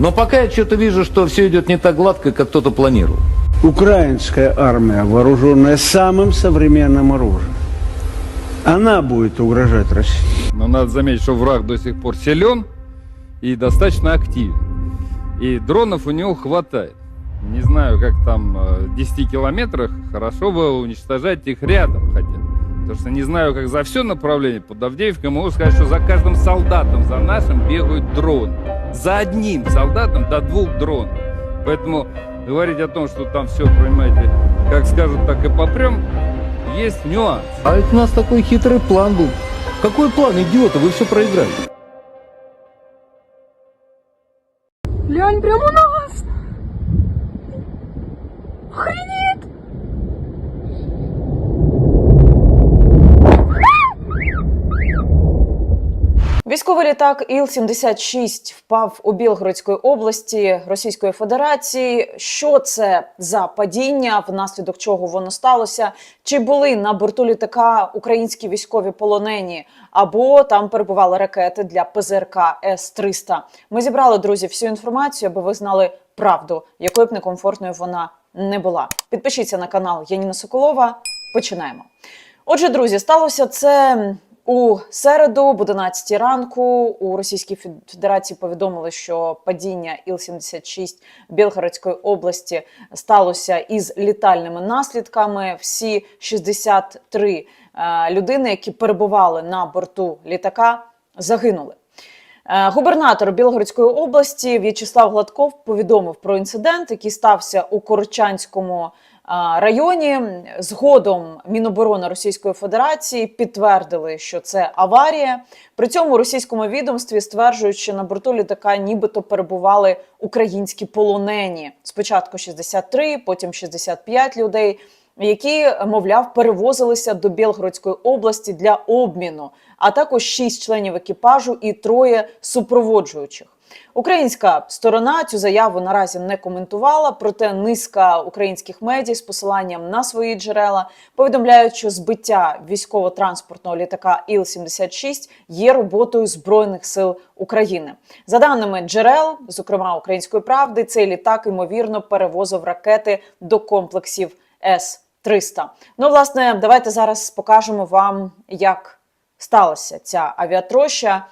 Но пока я что-то вижу, что все идет не так гладко, как кто-то планировал. Украинская армия, вооруженная самым современным оружием, она будет угрожать России. Но надо заметить, что враг до сих пор силен и достаточно активен. И дронов у него хватает. Не знаю, как там э, в 10 километрах, хорошо бы уничтожать их рядом хотя бы. Потому что не знаю, как за все направление под Авдеевкой, могу сказать, что за каждым солдатом, за нашим бегают дрон. За одним солдатом до двух дронов. Поэтому говорить о том, что там все, понимаете, как скажут, так и попрем, есть нюанс. А ведь у нас такой хитрый план был. Какой план, идиоты, вы все проиграли. Глянь прямо у нас! Охренеть! Військовий літак Іл-76 впав у Білгородської області Російської Федерації. Що це за падіння, внаслідок чого воно сталося? Чи були на борту літака українські військові полонені, або там перебували ракети для ПЗРК С-300? Ми зібрали, друзі, всю інформацію, аби ви знали правду, якою б некомфортною вона не була. Підпишіться на канал Яніна Соколова. Починаємо. Отже, друзі, сталося це у середу, об 11 ранку, у Російській Федерації повідомили, що падіння Іл-76 Білгородської області сталося із літальними наслідками. Всі 63 е, людини, які перебували на борту літака, загинули. Е, Губернатор Білгородської області В'ячеслав Гладков повідомив про інцидент, який стався у Корчанському районі. Згодом Міноборони Російської Федерації підтвердили, що це аварія. При цьому російському відомстві стверджують, що на борту літака нібито перебували українські полонені. Спочатку 63, потім 65 людей які, мовляв, перевозилися до Білгородської області для обміну, а також шість членів екіпажу і троє супроводжуючих. Українська сторона цю заяву наразі не коментувала, проте низка українських медіа з посиланням на свої джерела повідомляють, що збиття військово-транспортного літака Іл-76 є роботою збройних сил України. За даними джерел, зокрема української правди, цей літак ймовірно перевозив ракети до комплексів С-300. Ну, власне, давайте зараз покажемо вам, як сталася ця авіатроща.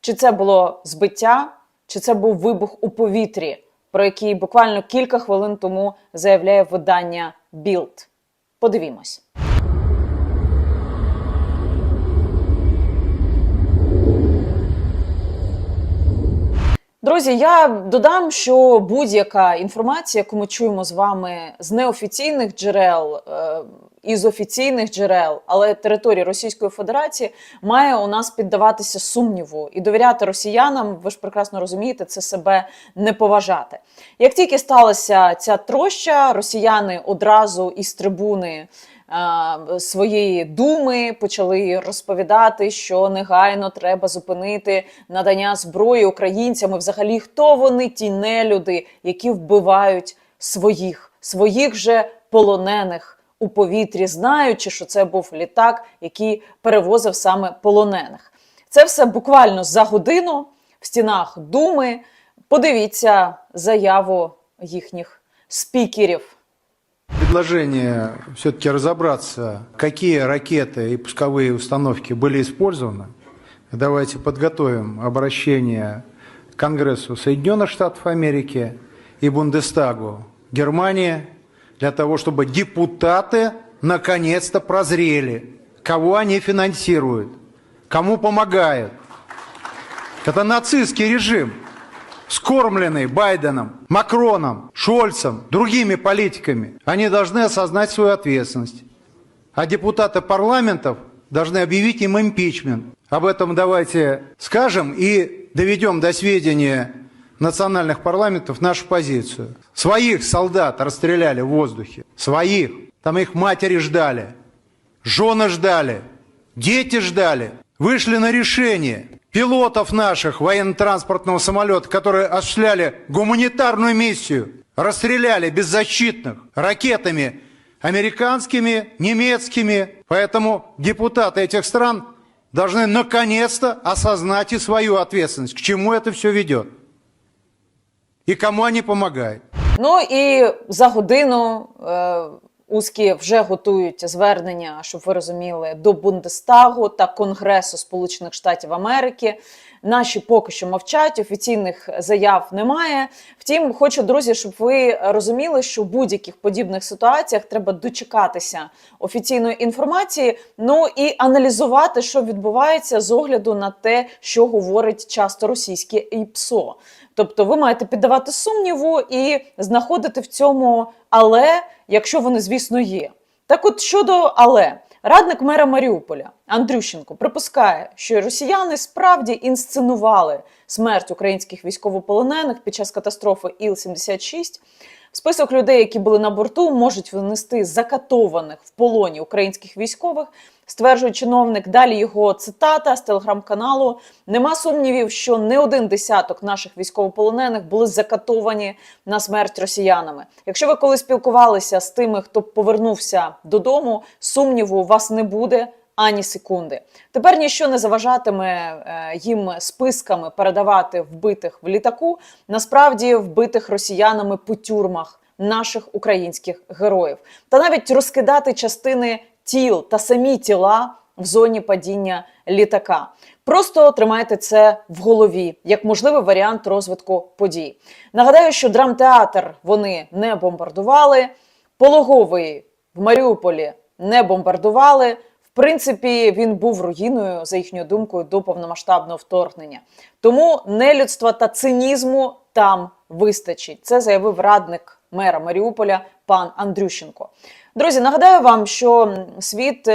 Чи це було збиття, чи це був вибух у повітрі, про який буквально кілька хвилин тому заявляє видання Білд. Подивімось. Друзі, я додам, що будь-яка інформація, яку ми чуємо з вами з неофіційних джерел, е, із офіційних джерел, але території Російської Федерації має у нас піддаватися сумніву і довіряти росіянам. Ви ж прекрасно розумієте, це себе не поважати. Як тільки сталася ця троща, росіяни одразу із трибуни. Своєї думи почали розповідати, що негайно треба зупинити надання зброї українцям. І Взагалі, хто вони ті нелюди, які вбивають своїх, своїх же полонених у повітрі, знаючи, що це був літак, який перевозив саме полонених. Це все буквально за годину в стінах думи. Подивіться заяву їхніх спікерів. Предложение все-таки разобраться, какие ракеты и пусковые установки были использованы. Давайте подготовим обращение к Конгрессу Соединенных Штатов Америки и Бундестагу Германии для того, чтобы депутаты наконец-то прозрели, кого они финансируют, кому помогают. Это нацистский режим, скормленный Байденом, Макроном, Шольцем, другими политиками. Они должны осознать свою ответственность. А депутаты парламентов должны объявить им импичмент. Об этом давайте скажем и доведем до сведения национальных парламентов нашу позицию. Своих солдат расстреляли в воздухе. Своих. Там их матери ждали. Жены ждали. Дети ждали. Вышли на решение. Пилотов наших военно-транспортного самолета, которые осуществляли гуманитарную миссию, расстреляли беззащитных ракетами американскими, немецкими. Поэтому депутаты этих стран должны наконец-то осознать и свою ответственность, к чему это все ведет. и кому они помогают. Ну і за годину узкі вже готують звернення, щоб ви розуміли, до Бундестагу та Конгресу Сполучених Штатів Америки. Наші поки що мовчать, офіційних заяв немає. Втім, хочу, друзі, щоб ви розуміли, що в будь-яких подібних ситуаціях треба дочекатися офіційної інформації, ну і аналізувати, що відбувається з огляду на те, що говорить часто російське ІПСО. Тобто ви маєте піддавати сумніву і знаходити в цьому але, якщо вони, звісно, є. Так от щодо але, радник мера Маріуполя Андрющенко припускає, що росіяни справді інсценували смерть українських військовополонених під час катастрофи Іл-76. Список людей, які були на борту, можуть внести закатованих в полоні українських військових, стверджує чиновник. Далі його цитата з телеграм-каналу. Нема сумнівів, що не один десяток наших військовополонених були закатовані на смерть росіянами. Якщо ви колись спілкувалися з тими, хто повернувся додому, сумніву у вас не буде. Ані секунди. Тепер ніщо не заважатиме е, їм списками передавати вбитих в літаку, насправді вбитих росіянами по тюрмах наших українських героїв, та навіть розкидати частини тіл та самі тіла в зоні падіння літака. Просто тримайте це в голові як можливий варіант розвитку подій. Нагадаю, що драмтеатр вони не бомбардували, пологовий в Маріуполі не бомбардували. Принципі, він був руїною, за їхньою думкою, до повномасштабного вторгнення. Тому нелюдства та цинізму там вистачить. Це заявив радник мера Маріуполя пан Андрющенко. Друзі, нагадаю вам, що світ.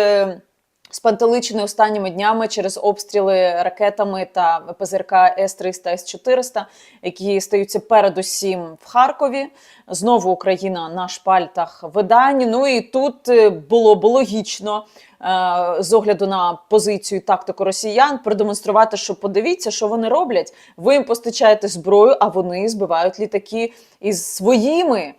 Спантеличений останніми днями через обстріли ракетами та ПЗРК С-300, С-400, які стаються передусім в Харкові. Знову Україна на шпальтах видань. Ну і тут е, було б логічно е, з огляду на позицію і тактику росіян продемонструвати, що подивіться, що вони роблять. Ви їм постачаєте зброю, а вони збивають літаки із своїми.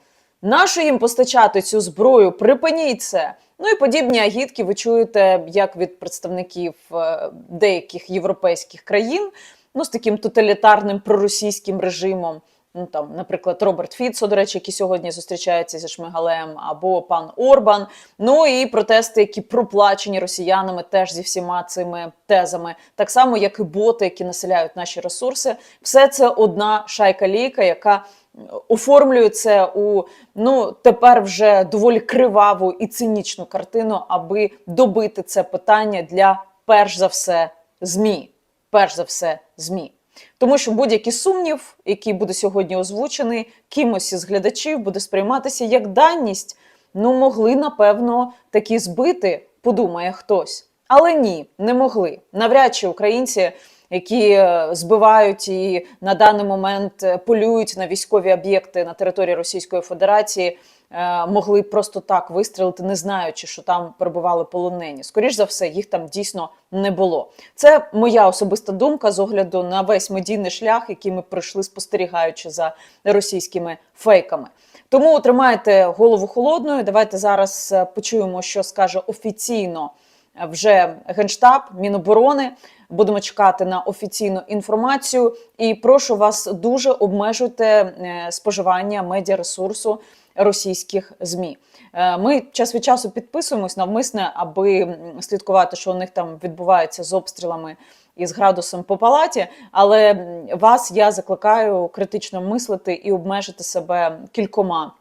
Нащо їм постачати цю зброю? Припиніть це. Ну і подібні агітки ви чуєте як від представників е, деяких європейських країн, ну з таким тоталітарним проросійським режимом. Ну там, наприклад, Роберт Фіцо, до речі, який сьогодні зустрічається зі Шмигалем, або пан Орбан. Ну і протести, які проплачені росіянами, теж зі всіма цими тезами, так само як і боти, які населяють наші ресурси. Все це одна шайка лійка, яка оформлює це у ну тепер вже доволі криваву і цинічну картину, аби добити це питання для перш за все змі. Перш за все, змі. Тому що будь-який сумнів, який буде сьогодні озвучений, кимось із глядачів буде сприйматися як даність. Ну, могли, напевно, такі збити, подумає хтось. Але ні, не могли. Навряд чи українці, які е, збивають і на даний момент е, полюють на військові об'єкти на території Російської Федерації, могли просто так вистрілити, не знаючи, що там перебували полонені. Скоріш за все, їх там дійсно не було. Це моя особиста думка з огляду на весь медійний шлях, який ми пройшли, спостерігаючи за російськими фейками. Тому тримайте голову холодною. Давайте зараз е, почуємо, що скаже офіційно е, вже генштаб Міноборони. Будемо чекати на офіційну інформацію. І прошу вас дуже обмежуйте е, споживання медіаресурсу російських змі. Е, Ми час від часу підписуємось навмисне, аби слідкувати, що у них там відбувається з обстрілами і з градусом по палаті. Але вас я закликаю критично мислити і обмежити себе кількома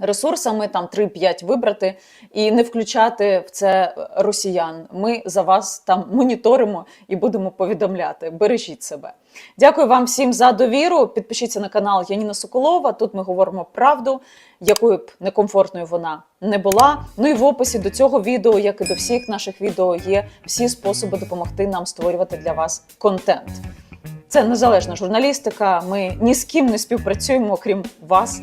ресурсами, там 3-5 вибрати і не включати в це росіян. Ми за вас там моніторимо і будемо повідомляти. Бережіть себе. Дякую вам всім за довіру. Підпишіться на канал Яніна Соколова. Тут ми говоримо правду, якою б некомфортною вона не була. Ну і в описі до цього відео, як і до всіх наших відео, є всі способи допомогти нам створювати для вас контент. Це незалежна журналістика. Ми ні з ким не співпрацюємо, окрім вас,